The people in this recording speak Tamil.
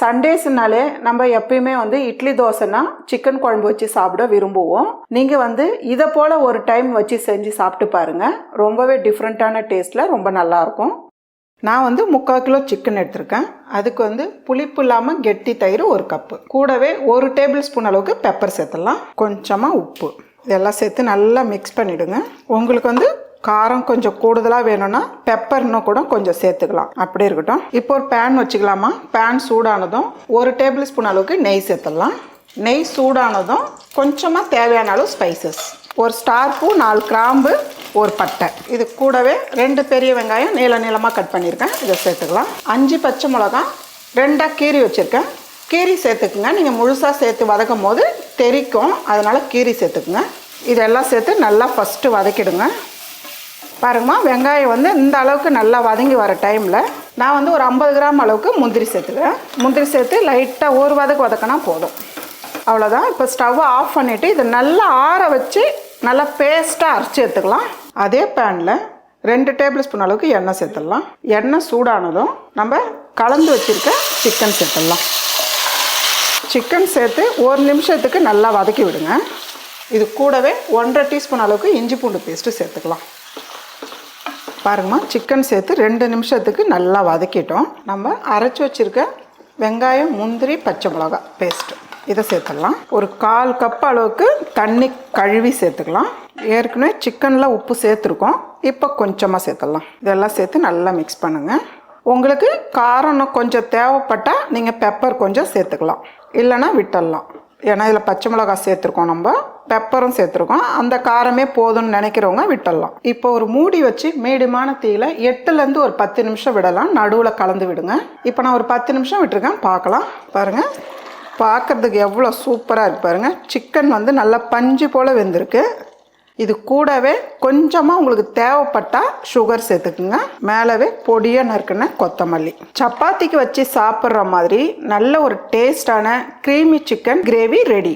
சண்டேஸ்னாலே நம்ம எப்பயுமே வந்து இட்லி தோசைனா சிக்கன் குழம்பு வச்சு சாப்பிட விரும்புவோம். நீங்கள் வந்து இதை போல் ஒரு டைம் வச்சு செஞ்சு சாப்பிட்டு பாருங்கள் ரொம்பவே டிஃப்ரெண்ட்டான டேஸ்ட்டில் ரொம்ப நல்லாயிருக்கும் நான் வந்து முக்கால் கிலோ சிக்கன் எடுத்திருக்கேன். அதுக்கு வந்து புளிப்பு இல்லாமல் கெட்டி தயிர் ஒரு கப்பு கூடவே ஒரு டேபிள் ஸ்பூன் அளவுக்கு பெப்பர் சேர்த்துடலாம். கொஞ்சமாக உப்பு. இதெல்லாம் சேர்த்து நல்லா மிக்ஸ் பண்ணிவிடுங்க உங்களுக்கு வந்து காரம் கொஞ்சம் கூடுதலாக வேணும்னா பெப்பர் இன்னும் கூட கொஞ்சம் சேர்த்துக்கலாம். அப்படி இருக்கட்டும். இப்போ ஒரு பேன் வச்சுக்கலாமா? பேன் சூடானதும் ஒரு டேபிள் ஸ்பூன் அளவுக்கு நெய் சேர்த்துடலாம். நெய் சூடானதும் கொஞ்சமாக தேவையான அளவு ஸ்பைசஸ் ஒரு ஸ்டார் பூ நாலு கிராம்பு ஒரு பட்டை. இது கூடவே ரெண்டு பெரிய வெங்காயம் நீள நீளமாக கட் பண்ணியிருக்கேன். இதை சேர்த்துக்கலாம். அஞ்சு பச்சை மிளகாய் ரெண்டாக கீரி வச்சுருக்கேன். கீரி சேர்த்துக்குங்க. நீங்கள் முழுசாக சேர்த்து வதக்கும் போது தெறிக்கும் அதனால் கீரி சேர்த்துக்குங்க. இதெல்லாம் சேர்த்து நல்லா ஃபஸ்ட்டு வதக்கிடுங்க. பாருங்கம்மா வெங்காயம் வந்து இந்த அளவுக்கு நல்லா வதங்கி வர டைமில் நான் வந்து ஒரு ஐம்பது கிராம் அளவுக்கு முந்திரி சேர்த்துக்கிறேன். முந்திரி சேர்த்து லைட்டாக ஒரு வதக்கு வதக்கினா போதும். அவ்வளோதான் இப்போ ஸ்டவ்வை ஆஃப் பண்ணிவிட்டு இதை நல்லா ஆற வச்சு நல்லா பேஸ்ட்டாக அரைச்சி எடுத்துக்கலாம். அதே பேனில் ரெண்டு டேபிள் ஸ்பூன் அளவுக்கு எண்ணெய் சேர்த்துடலாம். எண்ணெய் சூடானதும் நம்ம கலந்து வச்சுருக்க சிக்கன் சேர்த்துடலாம். சிக்கன் சேர்த்து ஒரு நிமிஷத்துக்கு நல்லா வதக்கி விடுங்க. இது கூடவே ஒன்றரை டீஸ்பூன் அளவுக்கு இஞ்சி பூண்டு பேஸ்ட்டு சேர்த்துக்கலாம். பாருங்கம்மா சிக்கன் சேர்த்து ரெண்டு நிமிஷத்துக்கு நல்லா வதக்கிட்டோம். நம்ம அரைச்சி வச்சுருக்க வெங்காயம் முந்திரி பச்சை மிளகா பேஸ்ட்டு இதை சேர்த்துடலாம். ஒரு கால் கப் அளவுக்கு தண்ணி கழுவி சேர்த்துக்கலாம். ஏற்கனவே சிக்கனில் உப்பு சேர்த்துருக்கோம். இப்போ கொஞ்சமாக சேர்த்துடலாம். இதெல்லாம் சேர்த்து நல்லா மிக்ஸ் பண்ணுங்கள் உங்களுக்கு காரம் கொஞ்சம் தேவைப்பட்டால் நீங்கள் பெப்பர் கொஞ்சம் சேர்த்துக்கலாம். இல்லைன்னா விட்டுடலாம். ஏன்னா இதில் பச்சை மிளகாய் சேர்த்துருக்கோம் நம்ம. பெப்பரும் சேர்த்துருக்கோம். அந்த காரமே போதும்னு நினைக்கிறவங்க விட்டுடலாம். இப்போ ஒரு மூடி வச்சு மீடியமான தீயில எட்டுலேருந்து ஒரு பத்து நிமிஷம் விடலாம். நடுவில் கலந்து விடுங்க. இப்போ நான் ஒரு பத்து நிமிஷம் விட்டுருக்கேன். பார்க்கலாம். பாருங்கள் பார்க்குறதுக்கு எவ்வளோ சூப்பராக இருக்கு பாருங்கள் சிக்கன் வந்து நல்லா பஞ்சு போல் வெந்திருக்கு. இது கூடவே கொஞ்சமாக உங்களுக்கு தேவைப்பட்டால் சுகர் சேர்த்துக்குங்க. மேலவே பொடியாக நறுக்குன கொத்தமல்லி. சப்பாத்திக்கு வச்சு சாப்பிட்ற மாதிரி நல்ல ஒரு டேஸ்டான க்ரீமி சிக்கன் கிரேவி ரெடி